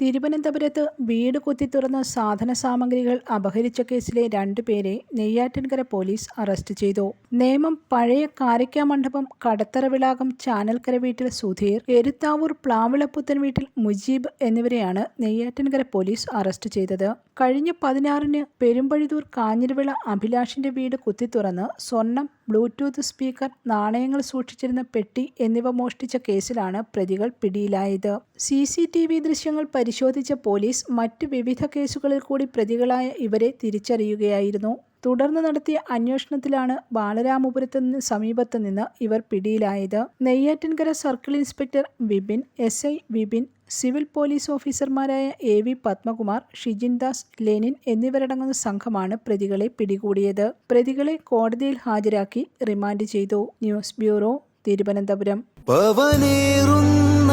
തിരുവനന്തപുരത്ത് വീട് കുത്തിത്തുറന്ന് സാധന സാമഗ്രികൾ അപഹരിച്ച കേസിലെ രണ്ടുപേരെ നെയ്യാറ്റിൻകര പോലീസ് അറസ്റ്റ് ചെയ്തു. നേമം പഴയ കാരയ്ക്ക മണ്ഡപം കടത്തറ കടത്തറവിളാകം ചാനൽക്കര വീട്ടിൽ സുധീർ എരുത്താവൂർ പ്ലാവിളപ്പുത്തൻ വീട്ടിൽ മുജീബ് എന്നിവരെയാണ് നെയ്യാറ്റിൻകര പോലീസ് അറസ്റ്റ് ചെയ്തത്. കഴിഞ്ഞ പതിനാറിന് പെരുമ്പഴുതൂർ കാഞ്ഞിരവിള അഭിലാഷിന്റെ വീട് കുത്തി തുറന്ന് സ്വർണം ബ്ലൂടൂത്ത് സ്പീക്കർ നാണയങ്ങൾ സൂക്ഷിച്ചിരുന്ന പെട്ടി എന്നിവ മോഷ്ടിച്ച കേസിലാണ് പ്രതികൾ പിടിയിലായത്. സി സി ടി വി ദൃശ്യങ്ങൾ പരിശോധിച്ച പോലീസ് മറ്റ് വിവിധ കേസുകളിൽ കൂടി പ്രതികളായ ഇവരെ തിരിച്ചറിയുകയായിരുന്നു. തുടർന്ന് നടത്തിയ അന്വേഷണത്തിലാണ് ബാലരാമപുരത്തിന് സമീപത്ത് നിന്ന് ഇവർ പിടിയിലായത്. Neyyattinkara circle inspector Vipin S. I. Vipin civil police ഓഫീസർമാരായ A. V. Padmakumar Shijin Das Lenin എന്നിവരടങ്ങുന്ന സംഘമാണ് പ്രതികളെ പിടികൂടിയത്. പ്രതികളെ കോടതിയിൽ ഹാജരാക്കി റിമാൻഡ് ചെയ്തു. News bureau Thiruvananthapuram. പവനേറുന്ന